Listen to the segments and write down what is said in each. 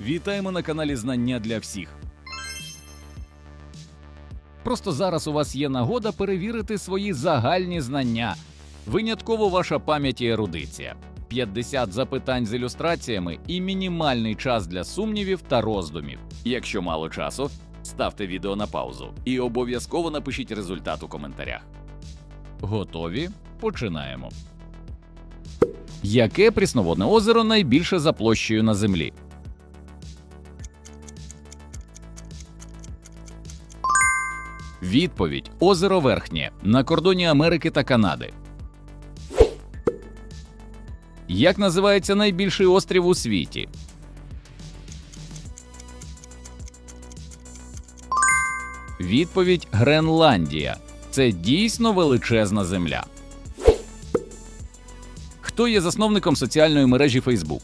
Вітаємо на каналі Знання для всіх. Просто зараз у вас є нагода перевірити свої загальні знання. Винятково ваша пам'ять і ерудиція. 50 запитань з ілюстраціями і мінімальний час для сумнівів та роздумів. Якщо мало часу, ставте відео на паузу і обов'язково напишіть результат у коментарях. Готові? Починаємо. Яке прісноводне озеро найбільше за площею на землі? Відповідь озеро Верхнє на кордоні Америки та Канади. Як називається найбільший острів у світі? Відповідь Гренландія. Це дійсно величезна земля. Хто є засновником соціальної мережі Facebook?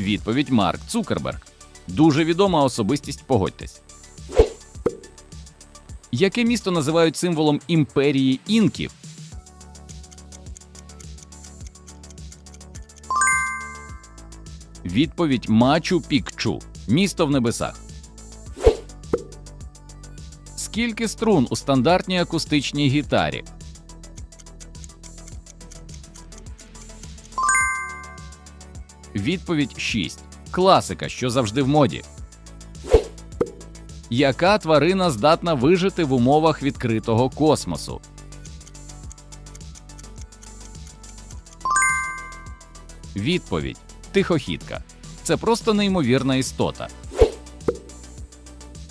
Відповідь Марк Цукерберг. Дуже відома особистість, погодьтесь. Яке місто називають символом імперії інків? Відповідь Мачу Пікчу. Місто в небесах. Скільки струн у стандартній акустичній гітарі? Відповідь 6. Класика, що завжди в моді. Яка тварина здатна вижити в умовах відкритого космосу? Відповідь Тихохідка. Це просто неймовірна істота.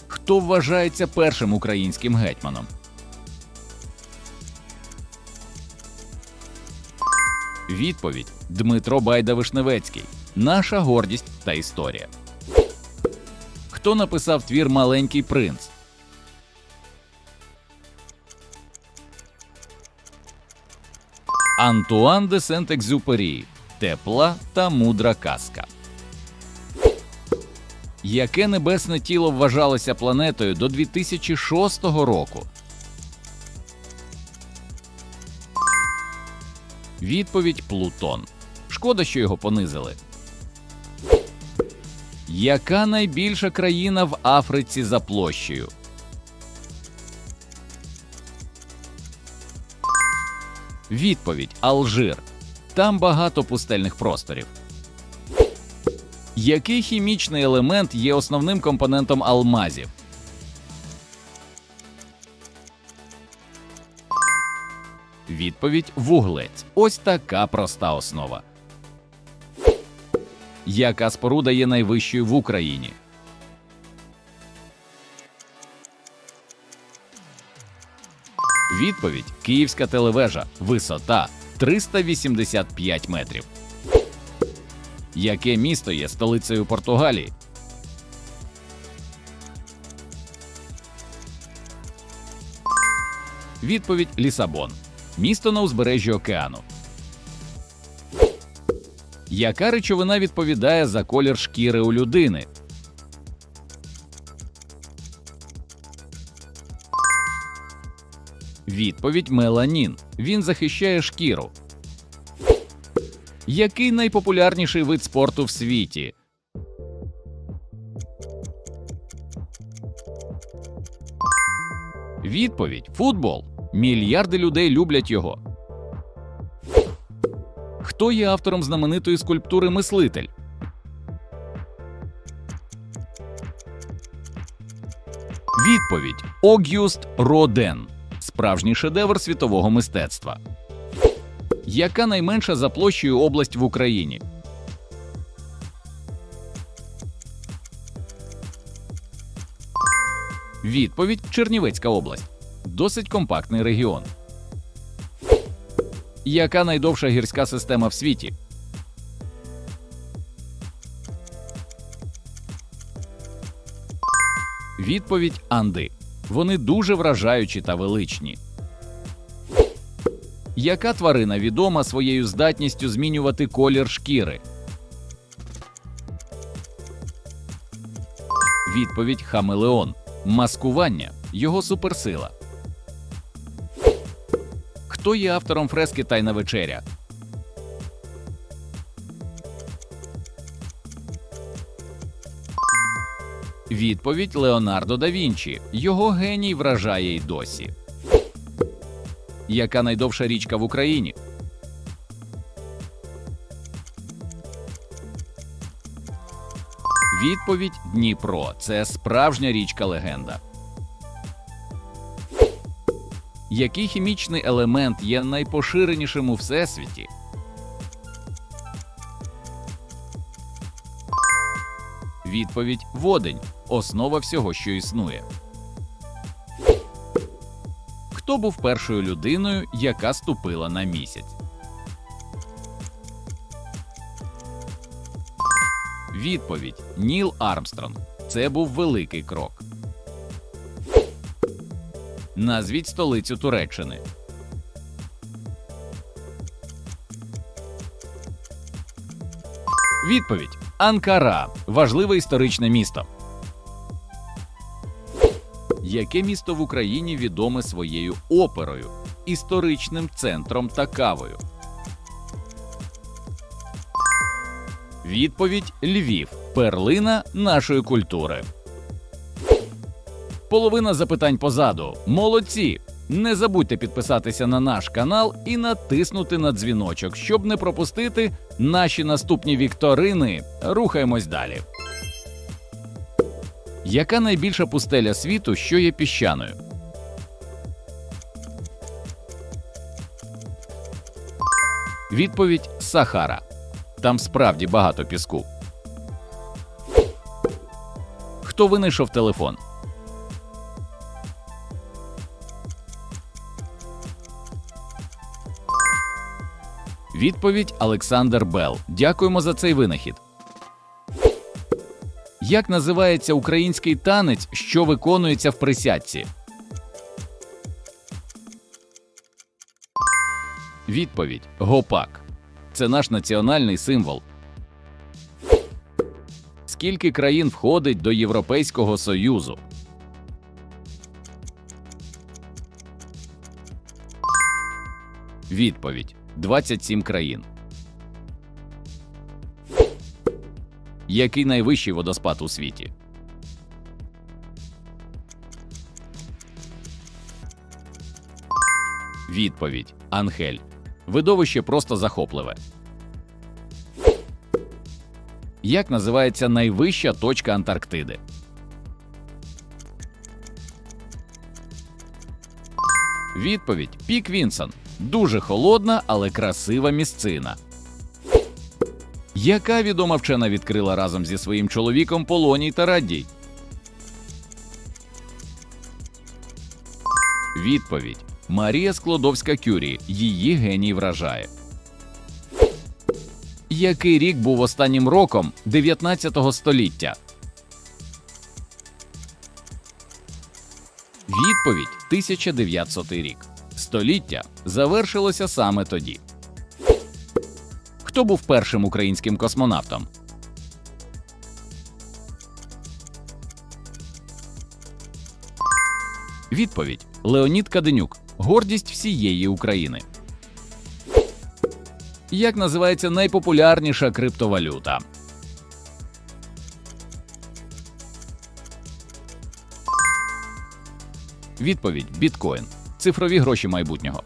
Хто вважається першим українським гетьманом? Відповідь Дмитро Байда Вишневецький. Наша гордість та історія. Хто написав твір Маленький принц? Антуан де Сент-Екзюпері. Тепла та мудра казка. Яке небесне тіло вважалося планетою до 2006 року? Відповідь Плутон. Шкода, що його понизили. Яка найбільша країна в Африці за площею? Відповідь Алжир. Там багато пустельних просторів. Який хімічний елемент є основним компонентом алмазів? Відповідь вуглець. Ось така проста основа. Яка споруда є найвищою в Україні? Відповідь Київська телевежа. Висота 385 метрів. Яке місто є столицею Португалії? Відповідь Лісабон. Місто на узбережжі океану. Яка речовина відповідає за колір шкіри у людини? Відповідь меланін. Він захищає шкіру. Який найпопулярніший вид спорту в світі? Відповідь футбол. Мільярди людей люблять його. Хто є автором знаменитої скульптури Мислитель? Відповідь Огюст Роден. Справжній шедевр світового мистецтва. Яка найменша за площею область в Україні? Відповідь Чернівецька область. Досить компактний регіон. Яка найдовша гірська система в світі? Відповідь Анди. Вони дуже вражаючі та величні. Яка тварина відома своєю здатністю змінювати колір шкіри? Відповідь Хамелеон. Маскування його суперсила. Хто є автором фрески Тайна вечеря? Відповідь Леонардо да Вінчі. Його геній вражає й досі. Яка найдовша річка в Україні? Відповідь Дніпро. Це справжня річка легенда. Який хімічний елемент є найпоширенішим у всесвіті? Відповідь Водень. Основа всього, що існує. Хто був першою людиною, яка ступила на місяць? Відповідь Ніл Армстронг. Це був великий крок. Назвіть столицю Туреччини. Відповідь Анкара. Важливе історичне місто. Яке місто в Україні відоме своєю оперою, історичним центром та кавою? Відповідь Львів. Перлина нашої культури. Половина запитань позаду. Молодці! Не забудьте підписатися на наш канал і натиснути на дзвіночок, щоб не пропустити наші наступні вікторини. Рухаємось далі. Яка найбільша пустеля світу, що є піщаною? Відповідь Сахара. Там справді багато піску. Хто винайшов телефон? Відповідь Олександр Белл. Дякуємо за цей винахід. Як називається український танець, що виконується в присядці? Відповідь Гопак. Це наш національний символ. Скільки країн входить до Європейського Союзу? Відповідь 27 країн. Який найвищий водоспад у світі? Відповідь Анхель. Видовище просто захопливе. Як називається найвища точка Антарктиди? Відповідь Пік Вінсон. Дуже холодна, але красива місцина. Яка відома вчена відкрила разом зі своїм чоловіком Полоній та Раддій? Відповідь Марія Склодовська Кюрі. Її геній вражає. Який рік був останнім роком 19 століття? Відповідь 1900 рік. Століття завершилося саме тоді. Хто був першим українським космонавтом? Відповідь Леонід Каденюк. Гордість всієї України. Як називається найпопулярніша криптовалюта? Відповідь біткоін. Цифрові гроші майбутнього.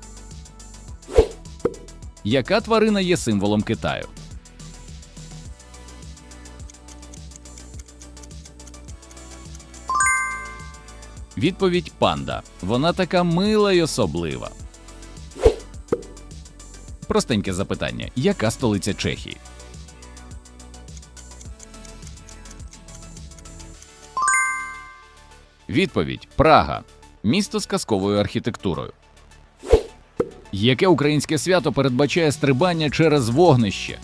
Яка тварина є символом Китаю? Відповідь панда. Вона така мила й особлива. Простеньке запитання: яка столиця Чехії? Відповідь Прага. Місто з казковою архітектурою. Яке українське свято передбачає стрибання через вогнище?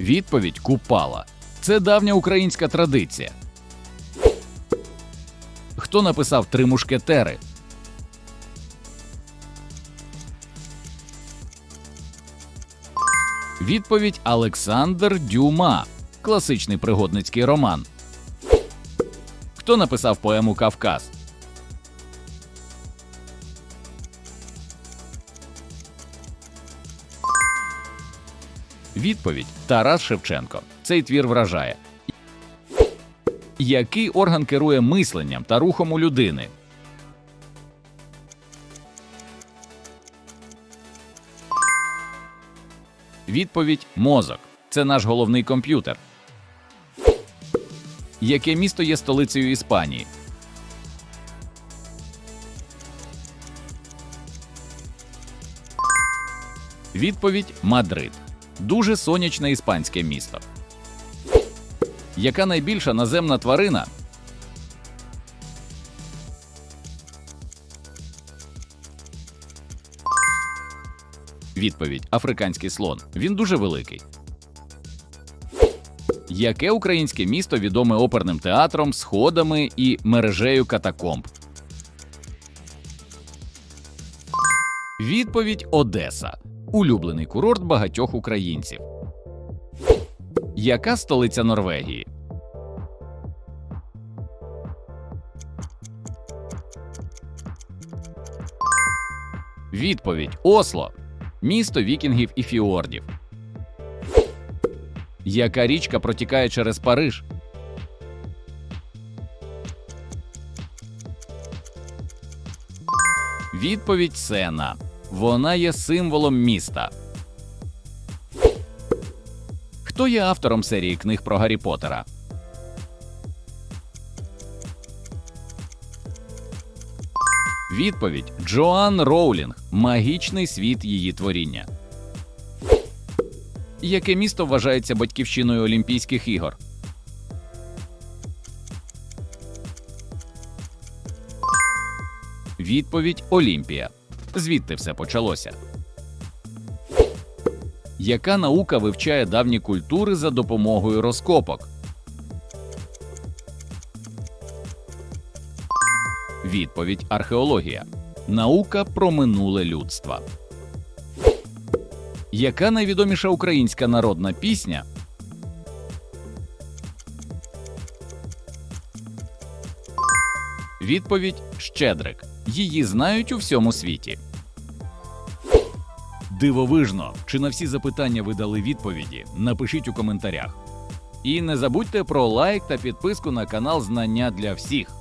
Відповідь Купала. Це давня українська традиція. Хто написав Три мушкетери? Відповідь Олександр Дюма. Класичний пригодницький роман. Хто написав поему Кавказ? Відповідь Тарас Шевченко. Цей твір вражає. Який орган керує мисленням та рухом у людини? Відповідь мозок. Це наш головний комп'ютер. Яке місто є столицею Іспанії? Відповідь Мадрид. Дуже сонячне іспанське місто. Яка найбільша наземна тварина? Відповідь Африканський слон. Він дуже великий. Яке українське місто відоме оперним театром, сходами і мережею катакомб? Відповідь Одеса. Улюблений курорт багатьох українців. Яка столиця Норвегії? Відповідь Осло. Місто вікінгів і фіордів. Яка річка протікає через Париж? Відповідь Сена. Вона є символом міста. Хто є автором серії книг про Гаррі Поттера? Відповідь Джоан Роулінг. Магічний світ її творіння. Яке місто вважається батьківщиною Олімпійських ігор? Відповідь Олімпія. Звідти все почалося. Яка наука вивчає давні культури за допомогою розкопок? Відповідь археологія. Наука про минуле людства. Яка найвідоміша українська народна пісня? Відповідь Щедрик. Її знають у всьому світі. Дивовижно. Чи на всі запитання ви дали відповіді? Напишіть у коментарях. І не забудьте про лайк та підписку на канал Знання для всіх.